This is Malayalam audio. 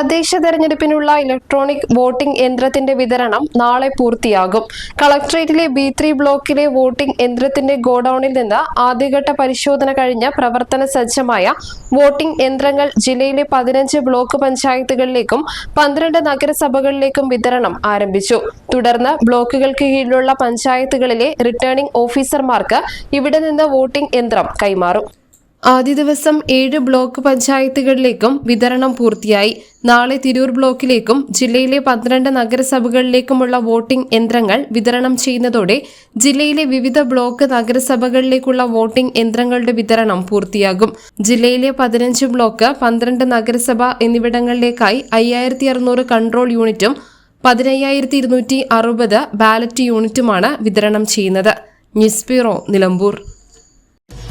തദ്ദേശ തെരഞ്ഞെടുപ്പിനുള്ള ഇലക്ട്രോണിക് വോട്ടിംഗ് യന്ത്രത്തിന്റെ വിതരണം നാളെ പൂർത്തിയാകും. കളക്ടറേറ്റിലെ ബി ത്രീ ബ്ലോക്കിലെ വോട്ടിംഗ് യന്ത്രത്തിന്റെ ഗോഡൌണിൽ നിന്ന് ആദ്യഘട്ട പരിശോധന കഴിഞ്ഞ പ്രവർത്തന സജ്ജമായ വോട്ടിംഗ് യന്ത്രങ്ങൾ ജില്ലയിലെ പതിനഞ്ച് ബ്ലോക്ക് പഞ്ചായത്തുകളിലേക്കും പന്ത്രണ്ട് നഗരസഭകളിലേക്കും വിതരണം ആരംഭിച്ചു. തുടർന്ന് ബ്ലോക്കുകൾക്ക് കീഴിലുള്ള പഞ്ചായത്തുകളിലെ റിട്ടേണിംഗ് ഓഫീസർമാർക്ക് ഇവിടെ നിന്ന് വോട്ടിംഗ് യന്ത്രം കൈമാറും. ആദ്യ ദിവസം ഏഴ് ബ്ലോക്ക് പഞ്ചായത്തുകളിലേക്കും വിതരണം പൂർത്തിയായി. നാളെ തിരൂർ ബ്ലോക്കിലേക്കും ജില്ലയിലെ പന്ത്രണ്ട് നഗരസഭകളിലേക്കുമുള്ള വോട്ടിംഗ് യന്ത്രങ്ങൾ വിതരണം ചെയ്യുന്നതോടെ ജില്ലയിലെ വിവിധ ബ്ലോക്ക് നഗരസഭകളിലേക്കുള്ള വോട്ടിംഗ് യന്ത്രങ്ങളുടെ വിതരണം പൂർത്തിയാകും. ജില്ലയിലെ പതിനഞ്ച് ബ്ലോക്ക് പന്ത്രണ്ട് നഗരസഭ എന്നിവിടങ്ങളിലേക്കായി അയ്യായിരത്തി അറുന്നൂറ് കൺട്രോൾ യൂണിറ്റും പതിനയ്യായിരത്തി ഇരുന്നൂറ്റി അറുപത് ബാലറ്റ് യൂണിറ്റുമാണ് വിതരണം ചെയ്യുന്നത്. News bureau Nilambur.